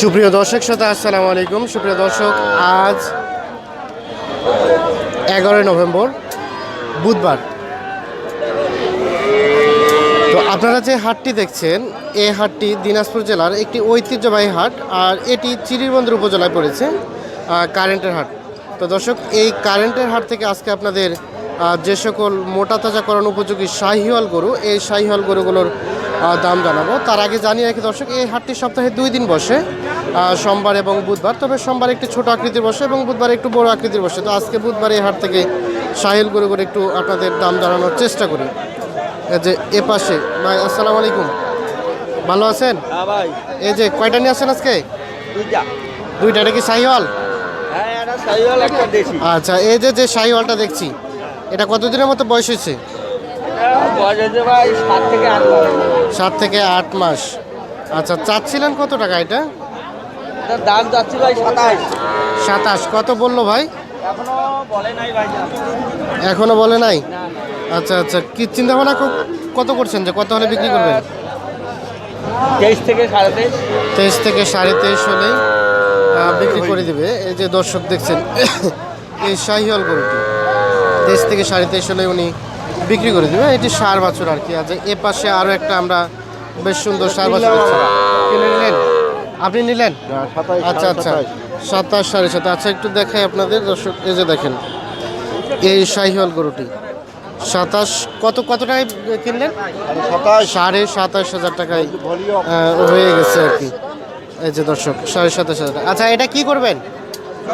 সুপ্রিয় দর্শক শ্রোতা, আসসালামু আলাইকুম। সুপ্রিয় দর্শক, আজ এগারোই নভেম্বর, বুধবার। তো আপনারা যে হাটটি দেখছেন এই হাটটি দিনাজপুর জেলার একটি ঐতিহ্যবাহী হাট, আর এটি চিরিরবন্দর উপজেলায় পড়েছে কারেন্টের হাট। তো দর্শক, এই কারেন্টের হাট থেকে আজকে আপনাদের যে সকল মোটা তাজাকরণ উপযোগী শাহিওয়াল গরু, এই শাহিওয়াল গরুগুলোর দাম জানাব। তার আগে জানিয়ে রাখি দর্শক এই হাটটি সপ্তাহে দুই দিন বসে সোমবার এবং বুধবার। তবে সোমবার একটি ছোট আকৃতির বসে এবং বুধবার একটু বড় আকৃতির বসে। তো আজকে বুধবার এই হাট থেকে শাহিল করে একটু আপনাদের দাম জানানোর চেষ্টা করি। যে এ পাশে ভাই আসসালামু আলাইকুম। ভালো আছেন? হ্যাঁ ভাই। এই যে কয়টা নিয়ে আসছেন আজকে? দুইটা। দুইটা এটা কি শাহিওয়াল হ্যাঁ আচ্ছা এই যে যে শাহিওয়ালটা দেখছি এটা কতদিনের মতো বয়স হয়েছে এটা বয়স হয়েছে ভাই সাত থেকে আট মাস। আচ্ছা চাচ্ছিলেন কত টাকা এটা? দাম যাচ্ছে ভাই সাতাশ। সাতাশ। কত বলল ভাই? এখনও বলে নাই ভাই এখনও বলে নাই? আচ্ছা আচ্ছা। কি চিন্তা ভাবনা কত করছেন যে কত হলে বিক্রি করবেন? তেইশ থেকে সাড়ে তেইশ। তেইশ থেকে সাড়ে তেইশ হলেই বিক্রি করে দিবে। এই যে দর্শক দেখছেন এই শাহিওয়াল গরুটি। তেইশ থেকে সাড়ে তেইশ হলে উনি বিক্রি করে দেবে এটি সার বাছুর আর কি। আছে এ পাশে আরও একটা আমরা বেশ সুন্দর সার বাছুর। কিনে নিলেন? আপনি নিলেন? আচ্ছা আচ্ছা। সাতাশ সাড়ে সাত আচ্ছা একটু দেখাই আপনাদের। দর্শক এই যে দেখেন এই শাহিওয়াল গরুটি। সাতাশ কত কত টাকায় কিনলেন? সাড়ে সাতাশ। হাজার টাকায় হয়ে গেছে আর কি। এই যে দর্শক সাড়ে সাতাশ হাজার টাকা। আচ্ছা এটা কি করবেন?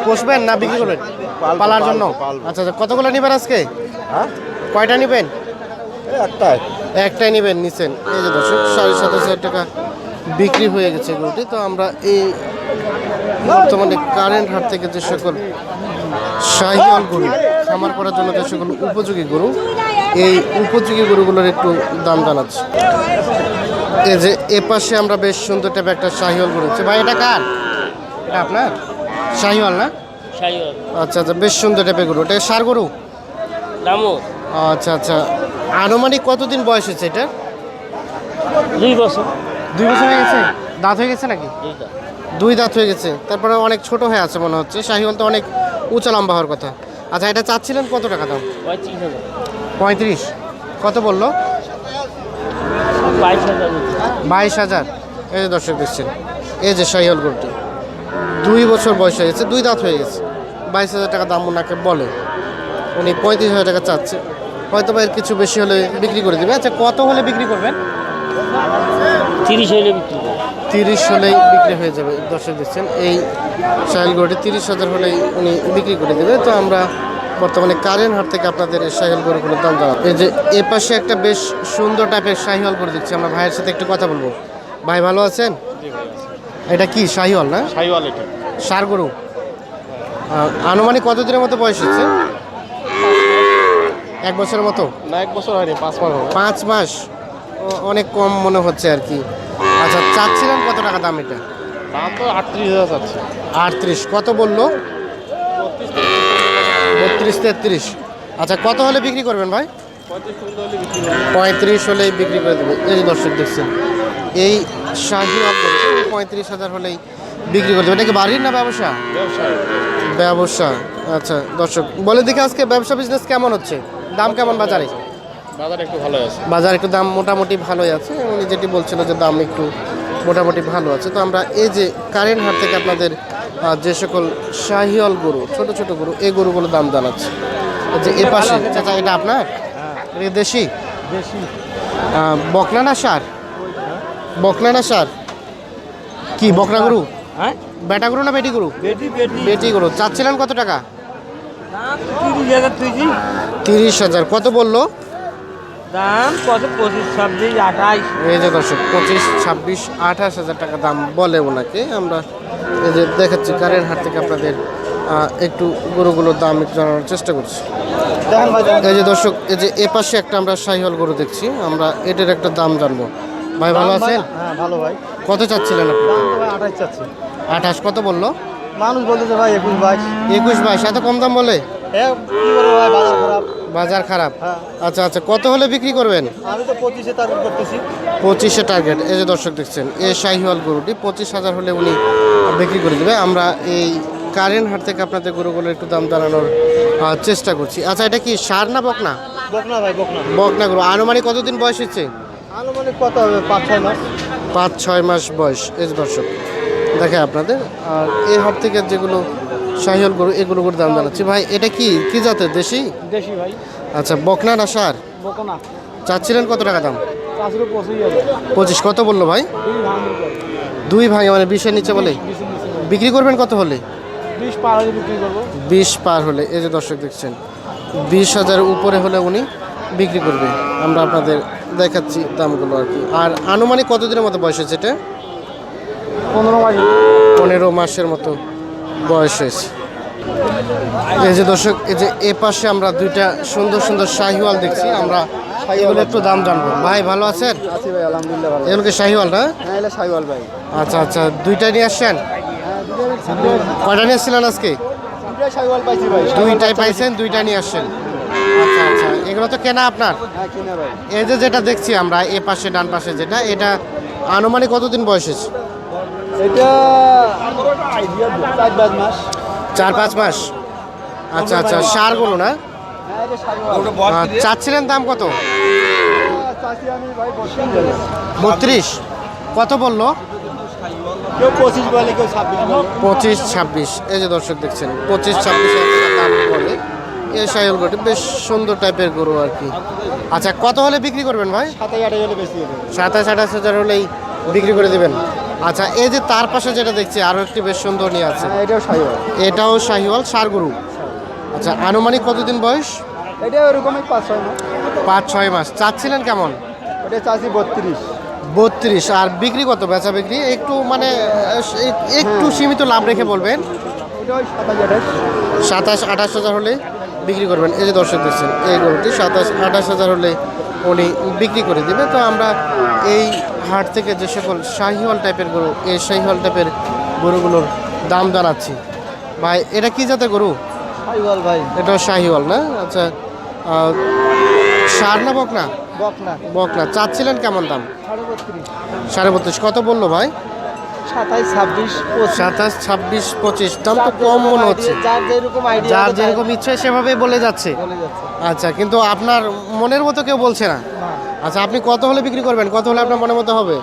পোষবেন না বিক্রি করবেন? পালার জন্য? আচ্ছা আচ্ছা। কতগুলো নেবেন আজকে? কয়টা নেবেন? একটাই। একটাই নেবেন নিছেন। এই যে দর্শক সাড়ে সাতাশ হাজার টাকা বিক্রি হয়ে গেছে গরুটি। তো আমরা এই বর্তমানে কারেন্ট হাট থেকে যে সকল শাহিওয়াল গরু খামার করার জন্য যে সকল উপযোগী গরু এই উপযোগী গরুগুলোর একটু দাম জানাচ্ছি। এই যে এ পাশে আমরা বেশ সুন্দর টাইপের একটা শাহিওয়াল গরু হচ্ছে ভাই এটা কার? এটা আপনার? শাহিওয়াল না? আচ্ছা আচ্ছা বেশ সুন্দর টাইপের গরু। এটা সার গরু? দামও আচ্ছা আচ্ছা। আনুমানিক কতদিন বয়স হয়েছে এটা? দুই বছর। দুই বছর হয়ে গেছে? দাঁত হয়ে গেছে নাকি? দুই দাঁত। হয়ে গেছে। তারপরে অনেক ছোট হয়ে আছে মনে হচ্ছে। শাহিওয়াল তো অনেক উঁচা লম্বা হওয়ার কথা। আচ্ছা এটা চাচ্ছিলেন কত টাকা দাম? পঁয়ত্রিশ কত বলল? বাইশ হাজার বাইশ হাজার। এই যে দর্শক দেখছেন এই যে শাহিওয়াল গরুটি। দুই বছর বয়স হয়ে গেছে দুই দাঁত হয়ে গেছে। বাইশ হাজার টাকা দাম ওনাকে বলে। উনি পঁয়ত্রিশ হাজার টাকা চাচ্ছে। হয়তো বা এর কিছু বেশি হলে বিক্রি করে দেবে। আচ্ছা কত হলে বিক্রি করবেন? তিরিশ হইলে বিক্রি তিরিশ হলেই বিক্রি হয়ে যাবে দর্শক দিচ্ছেন এই সাহেল গরুটি তিরিশ হাজার হলেই উনি বিক্রি করে দেবে। তো আমরা বর্তমানে কারেন্ট হাট থেকে আপনাদের এই সাহিল গরুগুলোর দাম জানাব। এই যে এ পাশে একটা বেশ সুন্দর টাইপের শাহিওয়াল গরু দেখছি আমরা ভাইয়ের সাথে একটু কথা বলব। ভাই ভালো আছেন? এটা কি শাহিওয়াল না? সাইওয়াল এটা। সার গরু। আনুমানিক কতদিনের মতো বয়স হচ্ছে? এক বছরের মতো? না এক বছর হয়নি পাঁচ মাস পাঁচ মাস? অনেক কম মনে হচ্ছে আর কি। আচ্ছা চাচ্ছিলেন কত টাকা দাম এটা? দাম তো আটত্রিশ হাজার চাচ্ছে। আটত্রিশ কত বলল? বত্রিশ তেত্রিশ। আচ্ছা কত হলে বিক্রি করবেন ভাই? পঁয়ত্রিশ হলেই বিক্রি করে দেবো। এই দর্শক দেখছেন এই শাহি পঁয়ত্রিশ হাজার হলেই বিক্রি করে দেবে। এটা কি বাড়ির না ব্যবসা? ব্যবসা। আচ্ছা দর্শক বলে দেখে আজকে ব্যবসা বিজনেস কেমন হচ্ছে? দাম কেমন বাজারে? বাজার একটু ভালো আছে। বাজার একটু দাম মোটামুটি ভালোই আছে। উনি যেটি বলছিল যে দাম একটু মোটামুটি ভালো আছে। তো আমরা এই যে কারেন্ট হাট থেকে আপনাদের যে সকল শাহিওয়াল গরু ছোট ছোট গরু এই গরুগুলোর দাম জানাচ্ছি। যে এ পাশে চাচা এটা আপনার? এটা দেশি? বেশি আহ, বকনা না সার? বকনা না সার? কি বকনা গরু? হ্যাঁ? বেটা গরু না বেটি গরু? বেটি বেটি। বেটি গরু। চাচ্ছিলেন কত টাকা? তিরিশ হাজার কত বলল? দাম কত? পঁচিশ ছাব্বিশ আঠাইশ এই যে দর্শক পঁচিশ ছাব্বিশ আঠাশ হাজার টাকা দাম বলে ওনাকে। আমরা এই যে দেখাচ্ছি কারেন্ট হাট থেকে আপনাদের একটু গরুগুলোর দাম একটু জানানোর চেষ্টা করছি। এই যে দর্শক এই যে এ পাশে একটা আমরা শাহিওয়াল গরু দেখছি। আমরা এটার একটা দাম জানব। ভাই ভালো আছেন? হ্যাঁ ভালো ভাই। কত চাচ্ছিলেন আপনি? আঠাশ চাচ্ছে। আঠাশ কত বলল? মানুষ বলতেছে ভাই একুশ বাইশ। একুশ বাইশ এত কম দাম বলে? বাজার খারাপ। হ্যাঁ। আচ্ছা আচ্ছা কত হলে বিক্রি করবেন? আমি তো পঁচিশে টার্গেট করতেছি। পঁচিশে টার্গেট এই যে দর্শক দেখছেন এই শাহিওয়াল গরুটি পঁচিশ হাজার হলে উনি বিক্রি করে দেবে। আমরা এই কারেন্ট হাট থেকে আপনাদের গরুগুলোর একটু দাম জানানোর আহ, চেষ্টা করছি। আচ্ছা এটা কি সার না বকনা? বকনা ভাই বকনা। বকনা গরু। আনুমানিক কতদিন বয়স হচ্ছে আনুমানিক কত হবে? পাঁচ ছয় মাস। পাঁচ ছয় মাস বয়স। এই যে দর্শক দেখে আপনাদের আর এই হাট থেকে যেগুলো শাহিওয়াল গরু এগুলো করে দাম জানাচ্ছি। ভাই এটা কি? কি জাতের? দেশি? দেশি ভাই। আচ্ছা বকনা না সার? বকনা। চাচ্ছিলেন কত টাকা দাম? পঁচিশ কত বলল ভাই? দুই ভাঙে মানে বিশের নিচে বলে। বিক্রি করবেন কত হলে? বিশ পার হলে বিক্রি করব। বিশ পার হলে এই যে দর্শক দেখছেন বিশ হাজার উপরে হলে উনি বিক্রি করবে। আমরা আপনাদের দেখাচ্ছি দামগুলো আর কি। আর আনুমানিক কতদিনের মতো বয়স হয়েছে এটা? পনেরো মাস পনেরো মাসের মতো বয়স হয়েছে। এই যে দর্শক এই যে এ পাশে আমরা দুইটা সুন্দর সুন্দর শাহিওয়াল দেখছি আমরা এগুলো একটু দাম জানব। ভাই ভালো আছেন? আছি ভাই আলহামদুলিল্লাহ ভালো। এগুলোকে শাহিওয়াল না? হ্যাঁ এলে সাইওয়াল ভাই। আচ্ছা আচ্ছা দুইটা নিয়ে আসছেন? কয়টা নিয়ে আসছিলেন আজকে? দুইটাই পাইছেন দুইটা নিয়ে আসছেন। আচ্ছা আচ্ছা এগুলো তো কেনা আপনার? হ্যাঁ কিনে ভাই। এই যে যেটা দেখছি আমরা এ পাশে ডান পাশে যেটা এটা আনুমানিক কতদিন বয়স হয়েছে? এটা চার পাঁচ মাস। চার পাঁচ মাস? আচ্ছা আচ্ছা সারগুলো না। হ্যাঁ চাচ্ছিলেন দাম কত? চাষি আমি ভাই বসে বত্রিশ? কত বলল? পঁচিশ ছাব্বিশ পঁচিশ ছাব্বিশ। এই যে দর্শক দেখছেন পঁচিশ ছাব্বিশ দাম বলে। এই সাইল গরুটি বেশ সুন্দর টাইপের গরু আর কি। আচ্ছা কত হলে বিক্রি করবেন ভাই? সাতাশ আঠাশ হলে বেশি হবে। সাতাশ আঠাশ হাজার হলেই বিক্রি করে দেবেন। আচ্ছা এই যে তার পাশে যেটা দেখছি আরও একটি বেশ সুন্দর নিয়ে আছে। হ্যাঁ এটাও সাইওয়াল এটাও শাহিওয়াল সার গরু আচ্ছা আনুমানিক কতদিন বয়স? এটা ওরকমই পাঁচ ছয় মাস। পাঁচ ছয় মাস। চাচ্ছিলেন কেমন? ওটা চাষি বত্রিশ। বত্রিশ। আর বিক্রি কত বেচা বিক্রি? একটু মানে একটু সীমিত লাভ রেখে বলবেন। সাতাশ আঠাশ হাজার হলে বিক্রি করবেন। এই যে দর্শক দেখছেন এই গরুটি সাতাশ আঠাশ হাজার হলে উনি বিক্রি করে দিবে। তো আমরা এই হাট থেকে যে সকল শাহিওয়াল টাইপের গরু এই শাহিওয়াল টাইপের গরুগুলোর দাম জানাচ্ছি। ভাই এটা কি জাতের গরু? ভাই ভাই। এটা শাহিওয়াল না? আচ্ছা সার না বকনা? বকনা। বকনা। বক না চাচ্ছিলেন কেমন দাম? সাড়ে বত্রিশ। কত বলল ভাই? সাতাইশ ছাব্বিশ সাতাশ ছাব্বিশ পঁচিশ। দাম তো কম মনে হচ্ছে। যার যেরকম আইডিয়া যার যেরকম ইচ্ছে সেভাবেই বলে যাচ্ছে। আচ্ছা কিন্তু আপনার মনের মতো কেউ বলছে না? আচ্ছা আপনি কত হলে বিক্রি করবেন? কত হলে আপনার মনের মতো হবে?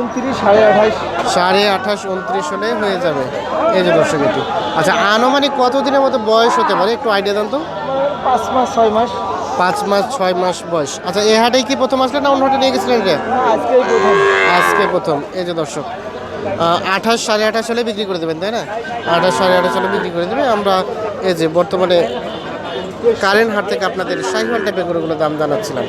উনত্রিশ সাড়ে আঠাইশ সাড়ে আঠাশ উনত্রিশ হলে হয়ে যাবে। এই যে দর্শক এটি আচ্ছা আনুমানিক কতদিনের মতো বয়স হতে পারে? একটু আইডিয়া দেন তো। পাঁচ মাস ছয় মাস। পাঁচ মাস ছয় মাস বয়স। আচ্ছা এ হাটেই কি প্রথম আসলেন না অন্য হাটে নিয়ে গেছিলেন এটা না প্রথম। আজকে প্রথম। এই যে দর্শক আঠাশ সাড়ে আঠাশ হলে বিক্রি করে দেবেন, তাই না? আঠাশ সাড়ে আঠাশ হলে বিক্রি করে দেবে আমরা এই যে বর্তমানে কারেন্ট হাট থেকে আপনাদের সাইকেল টাইপের গরুগুলো দাম জানাচ্ছিলাম।